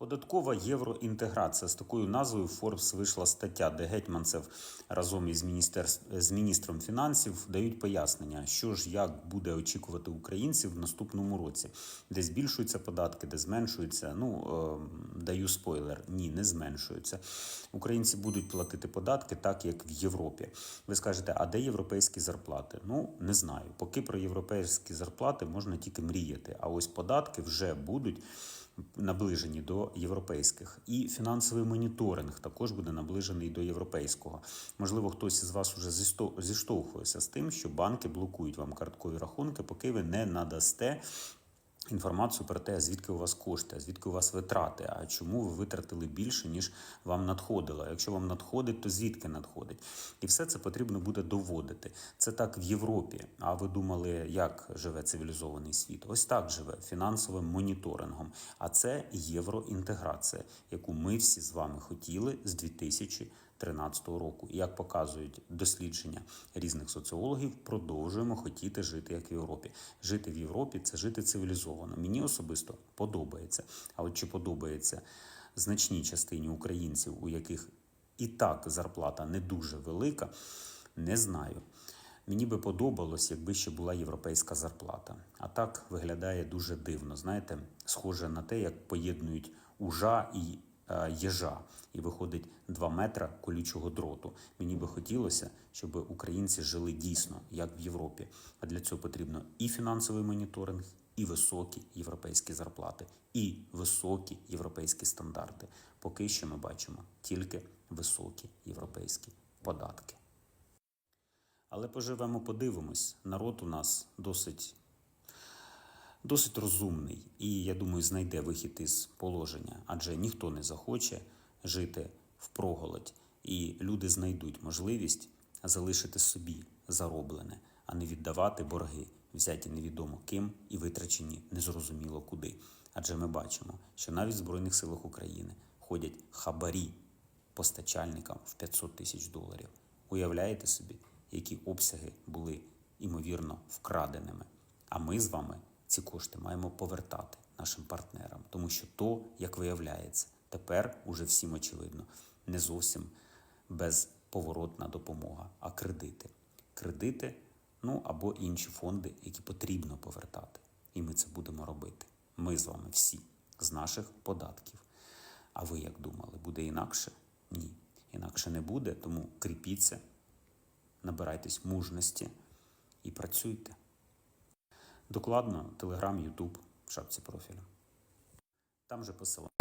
Податкова євроінтеграція з такою назвою Forbes вийшла стаття, де Гетьманцев разом із міністерств з міністром фінансів дають пояснення, що ж як буде очікувати українців в наступному році, де збільшуються податки, де зменшуються. Ну е, даю спойлер, ні, не зменшуються. Українці будуть платити податки так, як в Європі. Ви скажете, а де європейські зарплати? Ну не знаю. Поки про європейські зарплати можна тільки мріяти. А ось податки вже будуть наближені до європейських. І фінансовий моніторинг також буде наближений до європейського. Можливо, хтось із вас зісто- зіштовхується з тим, що банки блокують вам карткові рахунки, поки ви не надасте. Інформацію про те, звідки у вас кошти, звідки у вас витрати, а чому ви витратили більше, ніж вам надходило. Якщо вам надходить, то звідки надходить? І все це потрібно буде доводити. Це так в Європі. А ви думали, як живе цивілізований світ? Ось так живе фінансовим моніторингом. А це євроінтеграція, яку ми всі з вами хотіли з 2013 року. І як показують дослідження різних соціологів, продовжуємо хотіти жити як в Європі. Жити в Європі це жити цивілізовано. Мені особисто подобається. А от чи подобається значній частині українців, у яких і так зарплата не дуже велика, не знаю. Мені би подобалось, якби ще була європейська зарплата. А так виглядає дуже дивно. Знаєте, схоже на те, як поєднують ужа і єжа, і виходить 2 метра колючого дроту. Мені би хотілося, щоб українці жили дійсно як в Європі. А для цього потрібно і фінансовий моніторинг, і високі європейські зарплати, і високі європейські стандарти. Поки що ми бачимо тільки високі європейські податки. Але поживемо, подивимось. Народ у нас досить, досить розумний і, я думаю, знайде вихід із положення, адже ніхто не захоче жити впроголодь, і люди знайдуть можливість залишити собі зароблене, а не віддавати борги, взяті невідомо ким і витрачені незрозуміло куди. Адже ми бачимо, що навіть в Збройних силах України ходять хабарі постачальникам в 500 тисяч доларів. Уявляєте собі, які обсяги були імовірно вкраденими. А ми з вами ці кошти маємо повертати нашим партнерам, тому що то, як виявляється, тепер уже всім очевидно, не зовсім безповоротна допомога, а кредити. Кредити, ну або інші фонди, які потрібно повертати. І ми це будемо робити. Ми з вами всі з наших податків. А ви як думали, буде інакше? Ні. Інакше не буде, тому кріпіться, набирайтесь мужності і працюйте. Докладно Телеграм, Ютуб в шапці профілю. Там же посилання.